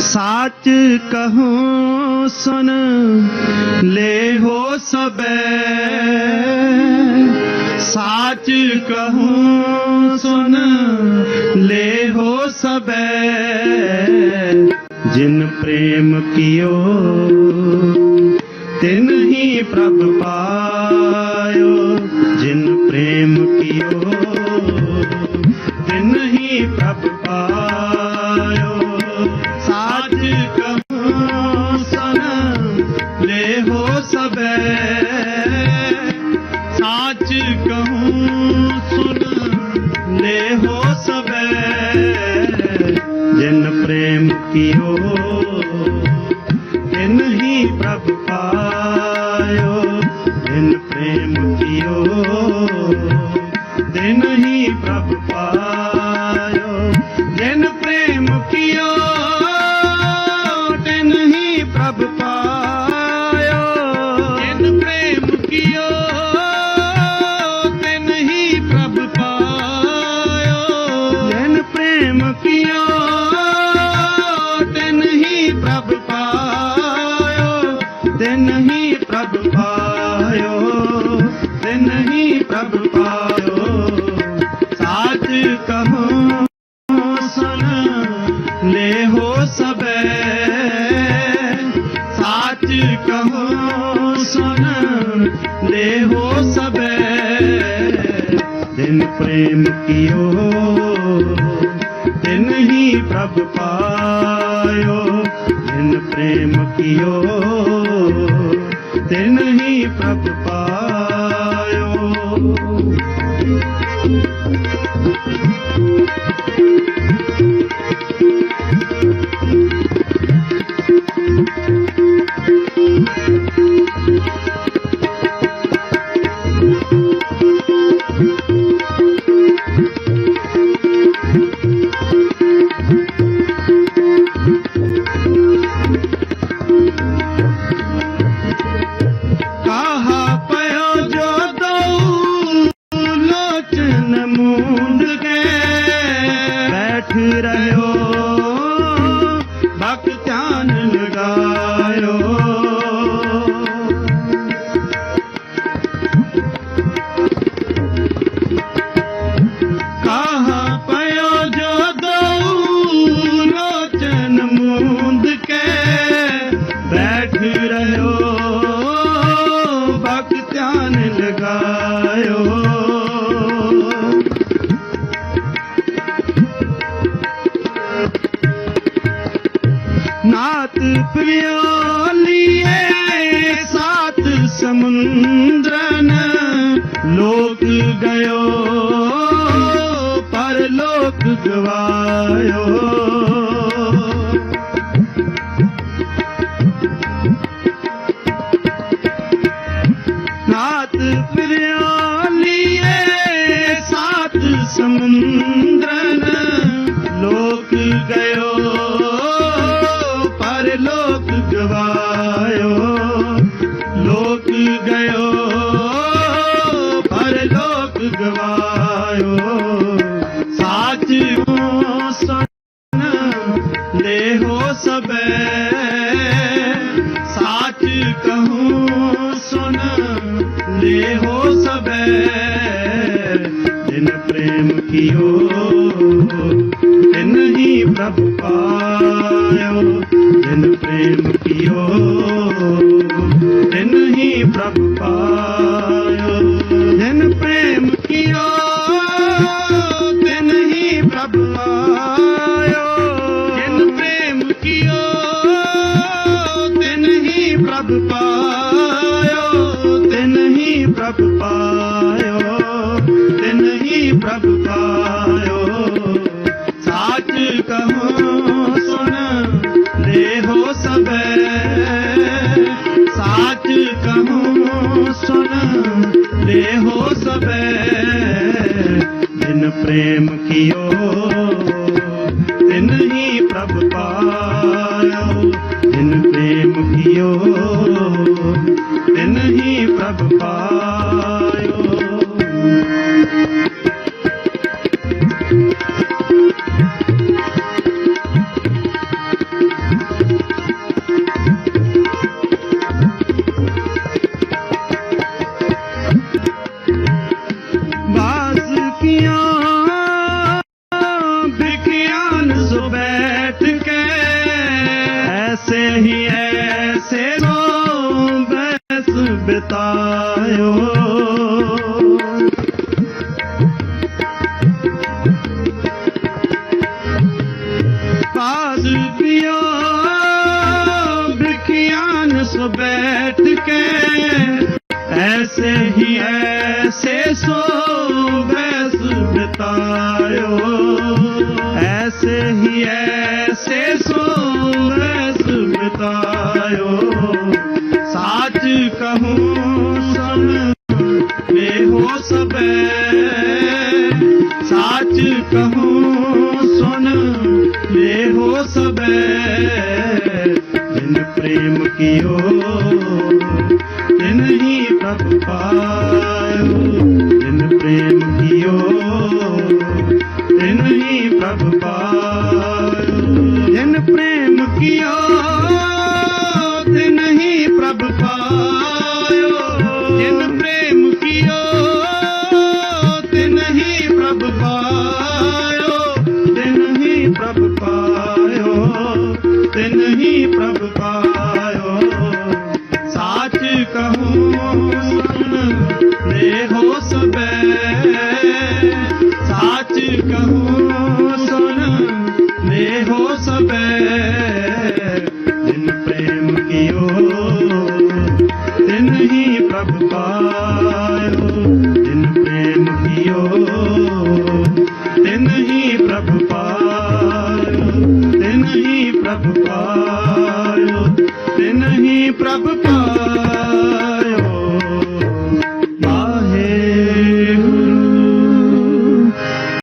ਸਾਚ ਕਹੂੰ ਸੁਨ, ਲੈ ਹੋ ਸਬੈ। ਸਾਚ ਕਹੂੰ ਸੁਨ, ਲੈ ਹੋ ਸਬੈ। ਜਿਨ ਪ੍ਰੇਮ ਕੀਓ, ਤਿਨ ਹੀ ਪ੍ਰਭ ਪਾਇਓ। ਜਿਨ ਪ੍ਰੇਮ ਕੀਓ, ਤਿਨ ਹੀ ਪ੍ਰਭ ਪਾਇਓ ਤਿਨ ਹੀ ਪ੍ਰਭ ਪਾਇਓ ਸੁਨ ਲੈ ਸਬੈ ਦਿਨ ਪ੍ਰੇਮ ਕੀਓ, ਦਿਨ ਹੀ ਪ੍ਰਭ ਪਾਇਓ। ਦਿਨ ਪ੍ਰੇਮ ਕੀਓ, ਦਿਨ ਹੀ ਪ੍ਰਭ ਪਾਇਓ ਬੈਠ ਨਾਤ ਪਿਆਲੀਏ ਸਾਤ ਸਮੁੰਦਰਨ ਲੋਕ ਗਇਓ ਪਰ ਲੋਕ ਗਵਾਇਓ ਨਾਤ ਪਿਆਲੀਏ ਗਇਓ, ਪਰ ਗਵਾਇਓ। ਸਾਚ ਕੋ ਸੁਨ ਲੈ ਹੋ ਸਬੈ, ਸਾਚ ਕਹੂੰ ਸੁਨ ਲੈ ਹੋ ਸਬੈ। ਜਿਨ ਪ੍ਰੇਮ ਕੀਓ, ਤਿਨ ਹੀ ਪ੍ਰਭ ਪਾਇਓ। ਜਿਨ ਪ੍ਰੇਮ ਕੀਓ ਤਿਨ ਪ੍ਰਭ ਪਾਇਓ ਜਿਨ ਪ੍ਰੇਮ ਕੀਓ ਤਿਨ ਹੀ ਪ੍ਰਭ ਪਾਇਓ ਜਿਨ ਪ੍ਰੇਮ ਕੀਓ ਤਿਨ ਹੀ ਪ੍ਰਭ ਪਾਇਓ ਤਿਨ ਹੀ ਪ੍ਰਭ ਪਾਇਓ ਤਿਨ ਹੀ ਪ੍ਰਭ ਪਾਇਓ ਸਾਚ ਕਹੋ ਸੁਣ ਲੈ ਹੋ ਸਾਚ ਕਹੂੰ ਲੈ ਹੋ ਸਬੈ। ਜਿਨ ਪ੍ਰੇਮ ਕੀਓ ਤਿਨ ਹੀ ਪ੍ਰਭ ਪਾਇਓ। ਜਿਨ ਪ੍ਰੇਮ ਝਲਕੀਆਂ ਬਿਕਿਆਂ ਕੇ ਐਸੇ ਹੀ ਐਸੇ ਰੋ ਬਸ ਬਿਤਾਇਓ ਕਾਜ ਪਿਆ ਸੋ ऐसे ही ऐसे सो मैं ਗੁਰ ਬਿਤਾਇਓ। ਐਸੇ ਹੀ ਐਸੇ ਸੋਹਣੇ ਸੁਮਤਾਇਓ ਸਾਚ ਕਹੂੰ ਸਭ ਮੇਹੋ ਸਬੈ ਸਾਚ ਕਹੂੰ ਸੁਨ ਮੇਹੋ ਸਬੈ ਜਿਨ ਪ੍ਰੇਮ ਕੀਓ, ਤਿਨ ਹੀ ਪ੍ਰਭ ਪਾਇਓ। ਜਿਨ ਪ੍ਰੇਮ nosso pé.